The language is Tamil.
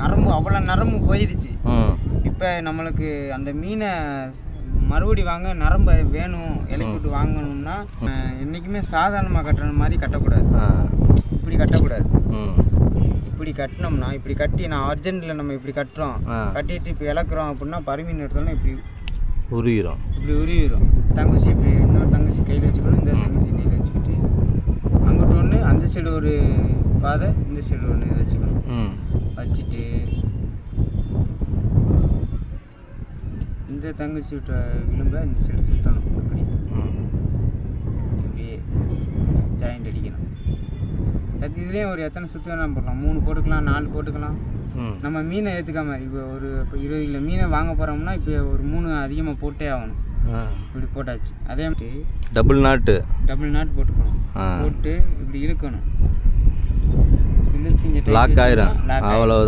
நரம்பு அவ்வளோ நரம்பு போயிடுச்சு. இப்போ நம்மளுக்கு அந்த மீனை மறுபடி வாங்க நரம்பு வேணும் இலைக்கு விட்டு வாங்கணும்னா என்றைக்குமே சாதாரணமாக கட்டுற மாதிரி கட்டக்கூடாது. இப்படி கட்டக்கூடாது. இப்படி கட்டினோம்னா இப்படி கட்டி நான் அர்ஜென்ட்டில் நம்ம இப்படி கட்டுறோம். கட்டிட்டு இப்போ இழக்கிறோம் அப்படின்னா பருமீன் எடுத்தோம்னா இப்படி உருகிரும். இப்படி உருவிடும் தங்கச்சி இப்படி இன்னொரு தங்கச்சி கையில் வச்சுக்கணும் இந்த தங்கச்சி கையில் வச்சுக்கிட்டு அங்கிட்டு ஒன்று அந்த சைடு ஒரு பாதை இந்த சைடு ஒன்று வச்சுக்கணும். ம். வச்சுட்டு இந்த தங்கச்சி விளிம்ப இந்த சைடு சுற்றணும் இப்படி ம் இப்படியே ஜாயிண்ட் அடிக்கணும். இதுலேயும் ஒரு எத்தனை சுற்று வேணால் போடலாம். மூணு போட்டுக்கலாம் நாலு போட்டுக்கலாம். நம்ம மீனை ஏற்றுக்காம இப்போ ஒரு இப்போ இருபது கிலோ மீனை வாங்க போகிறோம்னா இப்போ ஒரு மூணு அதிகமாக போட்டே ஆகணும். இப்படி போட்டாச்சு. அதே மாதிரி டபுள் நாட்டு டபுள் நாட் போட்டுக்கணும். போட்டு இப்படி இழுக்கணும். இழுத்து இங்கே லாக் ஆயிரும். அவ்வளவுதான்.